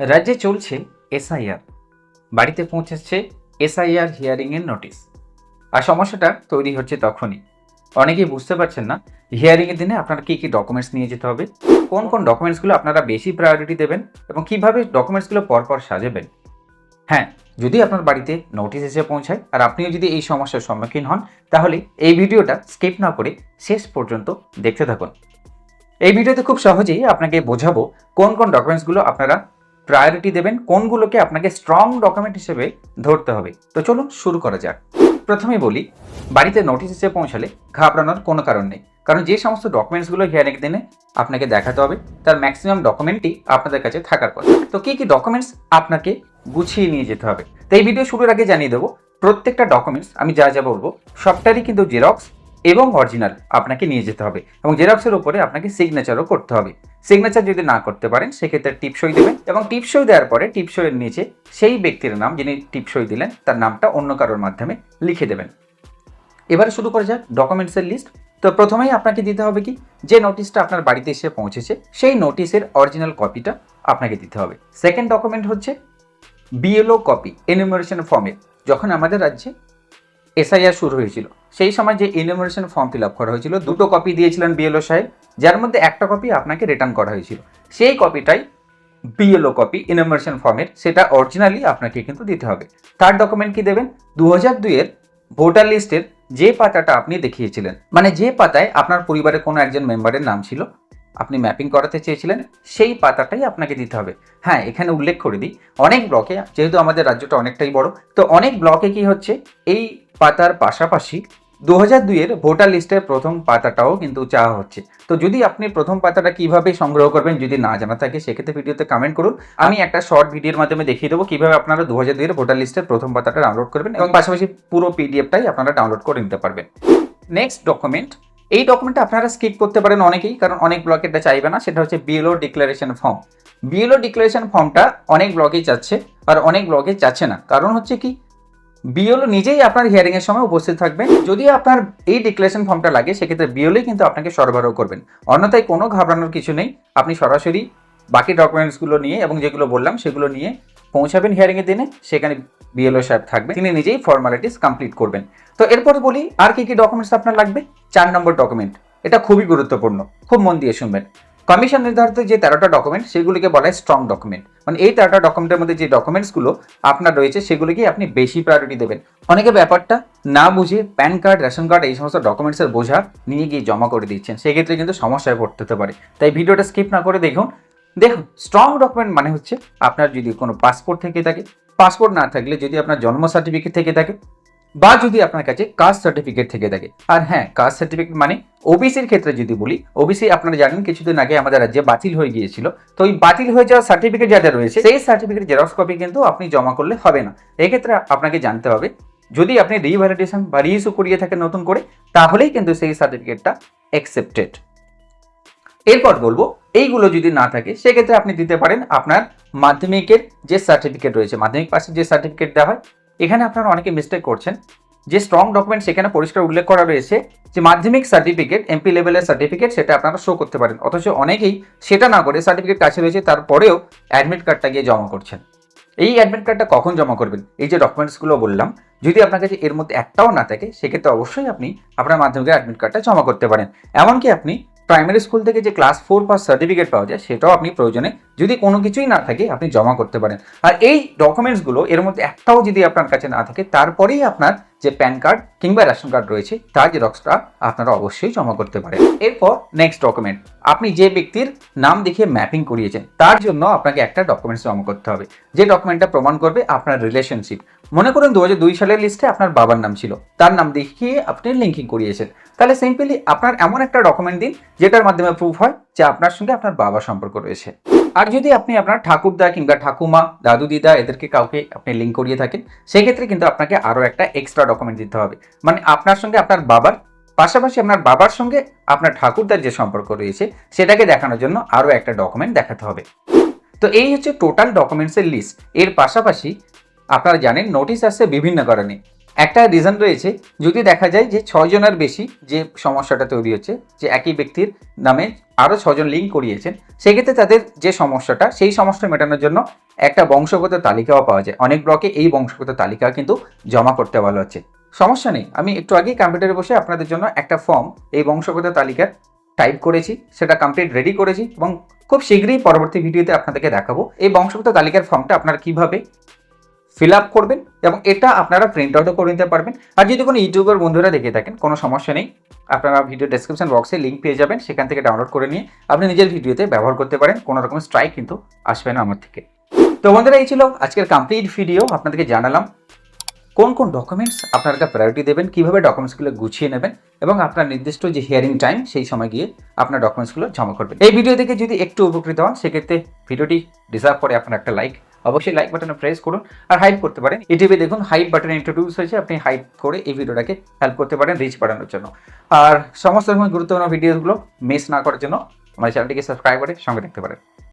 রাজ্যে চলছে এসআইআর। বাড়িতে পৌঁছেছে এসআইআর হিয়ারিংয়ের নোটিশ। আর সমস্যাটা তৈরি হচ্ছে তখনই। অনেকেই বুঝতে পারছেন না, হিয়ারিংয়ের দিনে আপনারা কী কী ডকুমেন্টস নিয়ে যেতে হবে, কোন কোন ডকুমেন্টসগুলো আপনারা বেশি প্রায়োরিটি দেবেন এবং কীভাবে ডকুমেন্টসগুলো পরপর সাজাবেন। হ্যাঁ যদি আপনার বাড়িতে নোটিশ এসে পৌঁছায় আর আপনিও যদি এই সমস্যার সম্মুখীন হন, তাহলে এই ভিডিওটা স্কিপ না করে শেষ পর্যন্ত দেখতে থাকুন। এই ভিডিওতে খুব সহজেই আপনাকে বোঝাবো কোন কোন ডকুমেন্টসগুলো আপনারা প্রায়োরিটি দেবেন কোনগুলোকে আপনাকে স্ট্রং ডকুমেন্ট হিসেবে ধরতে হবে। তো চলুন শুরু করা যাক। প্রথমে বলি, বাড়িতে নোটিশ এসে পৌঁছালে ঘাবড়ানোর কোনো কারণ নেই। কারণ যে সমস্ত ডকুমেন্টসগুলো হিয়ারিং দিনে আপনাকে দেখাতে হবে, তার ম্যাক্সিমাম ডকুমেন্টই আপনাদের কাছে থাকার কথা। তো কী কী ডকুমেন্টস আপনাকে গুছিয়ে নিয়ে যেতে হবে? তো এই ভিডিও শুরুর আগে জানিয়ে দেবো, প্রত্যেকটা ডকুমেন্টস আমি যা যা বলব, সবটারই কিন্তু জেরক্স এবং অরিজিনাল আপনাকে নিয়ে যেতে হবে এবং জেরক্সের উপরে আপনাকে সিগনেচারও করতে হবে। সিগনেচার যদি না করতে পারেন, সেক্ষেত্রে টিপসই দেবেন এবং টিপসই দেওয়ার পরে টিপসইয়ের নিচে সেই ব্যক্তির নাম যিনি টিপসই দিলেন, তার নামটা অন্য কারোর মাধ্যমে লিখে দেবেন। এবারে শুরু করা যাক ডকুমেন্টসের লিস্ট তো প্রথমেই আপনাকে দিতে হবে কি? যে নোটিশটা আপনার বাড়িতে এসে পৌঁছেছে, সেই নোটিশের অরিজিনাল কপিটা আপনাকে দিতে হবে। সেকেন্ড ডকুমেন্ট হচ্ছে বিএলও কপি এনিউমারেশন ফর্মের যখন আমাদের রাজ্যে এসআইআর শুরু হয়েছিল। সেই সময় যে ইনোমিনেশন ফর্ম ফিল আপ করা হয়েছিল, দুটো কপি দিয়েছিলেন বিএলও সাহেব, যার মধ্যে একটা কপি আপনাকে রিটার্ন করা হয়েছিল। সেই কপিটাই বিএলও কপি ইনোমিনেশন ফর্মের সেটা অরিজিনালি আপনাকে কিন্তু দিতে হবে। থার্ড ডকুমেন্ট কি দেবেন? দু হাজার দুইয়ের ভোটার লিস্টের যে পাতাটা আপনি দেখিয়েছিলেন মানে যে পাতায় আপনার পরিবারের কোনো একজন মেম্বারের নাম ছিল, আপনি ম্যাপিং করাতে চেয়েছিলেন, সেই পাতাটাই আপনাকে দিতে হবে। হ্যাঁ এখানে উল্লেখ করে দিই, অনেক ব্লকে যেহেতু আমাদের রাজ্যটা অনেকটাই বড়, তো অনেক ব্লকে কি হচ্ছে? এই পাতার পাশাপাশি দু হাজার দুইয়ের ভোটার লিস্টের প্রথম পাতাটাও কিন্তু চাওয়া হচ্ছে। তো যদি আপনি প্রথম পাতাটা কীভাবে সংগ্রহ করবেন যদি না জানা থাকে, সেক্ষেত্রে ভিডিওতে কমেন্ট করুন। আমি একটা শর্ট ভিডিওর মাধ্যমে দেখিয়ে দেবো কীভাবে আপনারা দু হাজার দুইয়ের ভোটার লিস্টের প্রথম পাতাটা ডাউনলোড করবেন এবং পাশাপাশি পুরো পিডিএফটাই আপনারা ডাউনলোড করে নিতে পারবেন। নেক্সট ডকুমেন্ট এই ডকুমেন্টটা আপনারা স্কিপ করতে পারেন অনেকেই, কারণ অনেক ব্লকে এটা চাইবে না, সেটা হচ্ছে BLO declaration form BLO declaration ফর্মটা অনেক ব্লকেই চাচ্ছে, আর অনেক ব্লকে চাচ্ছে না। কারণ হচ্ছে কি বিএলও নিজেই আপনার হিয়ারিং এর সময় উপস্থিত থাকবেন। যদি আপনার এই ডিক্লারেশন ফর্মটা লাগে, সেক্ষেত্রে বিএলই কিন্তু আপনাকে সরবরাহ করবেন। অন্যথায় কোনো ঘাবড়ানোর কিছু নেই। আপনি সরাসরি বাকি ডকুমেন্টসগুলো নিয়ে এবং যেগুলো বললাম, সেগুলো নিয়ে পৌঁছাবেন হিয়ারিংয়ের দিনে। সেখানে বিএলও সাহেব থাকবেন। তিনি নিজেই ফর্মালিটিস কমপ্লিট করবেন। তো এরপর বলি, আর কি কি ডকুমেন্টস আপনার লাগবে? চার নম্বর ডকুমেন্ট এটা খুবই গুরুত্বপূর্ণ। খুব মন দিয়ে শুনবেন। কমিশন নির্ধারিত যে তেরোটা ডকুমেন্ট সেগুলিকে বলা হয় স্ট্রং ডকুমেন্ট মানে এই তেরোটা ডকুমেন্টের মধ্যে যে ডকুমেন্টসগুলো আপনার রয়েছে, সেগুলিকে আপনি বেশি প্রায়োরিটি দেবেন। অনেকে ব্যাপারটা না বুঝে প্যান কার্ড, রেশন কার্ড, এই সমস্ত ডকুমেন্টসের বোঝা নিয়ে গিয়ে জমা করে দিচ্ছেন। সেক্ষেত্রে কিন্তু সমস্যায় পড়তে হতে পারে। তাই ভিডিওটা স্কিপ না করে দেখুন। দেখুন স্ট্রং ডকুমেন্ট মানে হচ্ছে আপনার যদি কোনো পাসপোর্ট থেকে থাকে পাসপোর্ট না থাকলে যদি আপনার জন্ম সার্টিফিকেট থেকে থাকে বা যদি আপনার কাছে কাস্ট সার্টিফিকেট থেকে থাকে। আর হ্যাঁ কাস্ট সার্টিফিকেট মানে ওবিসির ক্ষেত্রে যদি বলি ওবিসি আপনারা জানেন কিছুদিন আগে আমাদের রাজ্যে বাতিল হয়ে গিয়েছিল। তো ওই বাতিল হয়ে যাওয়া সার্টিফিকেট যাদের রয়েছে, সেই সার্টিফিকেট জেরক্স কপি কিন্তু আপনি জমা করলে হবে না। এক্ষেত্রে আপনাকে জানতে হবে, যদি আপনি রিভ্যালিডেশন বা রিইস্যু করিয়ে থাকেন নতুন করে, তাহলেই কিন্তু সেই সার্টিফিকেটটা অ্যাকসেপ্টেড এরপর বলব, এইগুলো যদি না থাকে, সেক্ষেত্রে আপনি দিতে পারেন আপনার মাধ্যমিকের যে সার্টিফিকেট রয়েছে, মাধ্যমিক পাশের যে সার্টিফিকেট দেওয়া হয় এখানে আপনারা অনেকে মিস্টেক করছেন। যে স্ট্রং ডকুমেন্ট সেখানে পরিষ্কার উল্লেখ করা রয়েছে যে মাধ্যমিক সার্টিফিকেট এমপি লেভেলের সার্টিফিকেট সেটা আপনারা শো করতে পারেন। অথচ অনেকেই সেটা না করে সার্টিফিকেট কাছে রয়েছে, তারপরেও অ্যাডমিট কার্ডটা গিয়ে জমা করছেন। এই অ্যাডমিট কার্ডটা কখন জমা করবেন? এই যে ডকুমেন্টসগুলো বললাম, যদি আপনার কাছে এর মধ্যে একটাও না থাকে, সেক্ষেত্রে অবশ্যই আপনি আপনার মাধ্যমিকের অ্যাডমিট কার্ডটা জমা করতে পারেন। এমনকি আপনি প্রাইমারি স্কুল থেকে যে ক্লাস ফোর পাস সার্টিফিকেট পাওয়া যায়, সেটাও আপনি প্রয়োজনে যদি কোনো কিছুই না থাকে, আপনি জমা করতে পারেন। আর এই ডকুমেন্টসগুলো এর মধ্যে একটাও যদি আপনার কাছে না থাকে, তারপরেই আপনার যে প্যান কার্ড কিংবা রেশন কার্ড রয়েছে তার জেরক্সটা আপনারা অবশ্যই জমা করতে পারেন। এরপর নেক্সট ডকুমেন্ট আপনি যে ব্যক্তির নাম দেখিয়ে ম্যাপিং করিয়েছেন, তার জন্য আপনাকে একটা ডকুমেন্টস জমা করতে হবে। যে ডকুমেন্টটা প্রমাণ করবে আপনার রিলেশনশিপ মনে করুন দু হাজার দুই সালের লিস্টে আপনার বাবার নাম ছিল, তার নাম দেখিয়ে আপনি লিঙ্কিং করিয়েছেন। তাহলে সিম্পলি আপনার এমন একটা ডকুমেন্ট দিন, যেটার মাধ্যমে প্রুফ হয় যে আপনার সঙ্গে আপনার বাবা সম্পর্ক রয়েছে। আর যদি আপনি আপনার ঠাকুরদা কিংবা ঠাকুমা, দাদু, দিদা এদেরকে কাউকে আপনি লিঙ্ক করিয়ে থাকেন, সেক্ষেত্রে কিন্তু আপনাকে আরও একটা এক্সট্রা ডকুমেন্ট দিতে হবে। মানে আপনার সঙ্গে আপনার বাবার, পাশাপাশি আপনার বাবার সঙ্গে আপনার ঠাকুরদার যে সম্পর্ক রয়েছে, সেটাকে দেখানোর জন্য আরও একটা ডকুমেন্ট দেখাতে হবে। তো এই হচ্ছে টোটাল ডকুমেন্টসের লিস্ট এর পাশাপাশি আপনারা জানেন নোটিশ আসছে বিভিন্ন কারণে। একটা রিজন রয়েছে, যদি দেখা যায় যে ছয়জনের বেশি যে সমস্যাটা তৈরি হচ্ছে, যে একই ব্যক্তির নামে আরও ছজন লিঙ্ক করিয়েছেন, সেক্ষেত্রে তাদের যে সমস্যাটা, সেই সমস্যা মেটানোর জন্য একটা বংশগত তালিকাও পাওয়া যায়। অনেক ব্লকে এই বংশগত তালিকা কিন্তু জমা করতে বলা হচ্ছে। সমস্যা নেই, আমি একটু আগেই কম্পিউটারে বসে আপনাদের জন্য একটা ফর্ম এই বংশগত তালিকার টাইপ করেছি, সেটা কমপ্লিট রেডি করেছি এবং খুব শীঘ্রই পরবর্তী ভিডিওতে আপনাদেরকে দেখাবো। এই বংশগত তালিকার ফর্মটা আপনারা কীভাবে ফিল আপ করবেন এবং এটা আপনারা প্রিন্ট আউটও করে নিতে পারবেন। আর যদি কোনো ইউটিউবার বন্ধুরা দেখে থাকেন, কোনো সমস্যা নেই। আপনারা ভিডিও ডেসক্রিপশন বক্সে লিঙ্ক পেয়ে যাবেন, সেখান থেকে ডাউনলোড করে নিয়ে আপনি নিজের ভিডিওতে ব্যবহার করতে পারেন। কোনো রকম স্ট্রাইক কিন্তু আসবে না আমার থেকে। তো বন্ধুরা, এই ছিল আজকের কমপ্লিট ভিডিও আপনাদেরকে জানালাম কোন কোন ডকুমেন্টস আপনারা প্রায়োরিটি দেবেন, কীভাবে ডকুমেন্টসগুলো গুছিয়ে নেবেন এবং আপনার নির্দিষ্ট যে হিয়ারিং টাইম সেই সময় গিয়ে আপনার ডকুমেন্টসগুলো জমা করবেন। এই ভিডিও থেকে যদি একটু উপকৃত হন, সেক্ষেত্রে ভিডিওটি ডিজার্ভ করে আপনার একটা লাইক অবশ্যই লাইক বাটনে প্রেস করুন আর হাইপ করতে পারেন। ইউটিউবে দেখুন হাইপ বাটন ইন্ট্রোডিউস হয়েছে। আপনি হাইপ করে এই ভিডিওটাকে হেল্প করতে পারেন রিচ বাড়ানোর জন্য। আর সমস্ত রকম গুরুত্বপূর্ণ ভিডিওগুলো মিস না করার জন্য আমার চ্যানেলটিকে সাবস্ক্রাইব করে সঙ্গে দেখতে পারেন।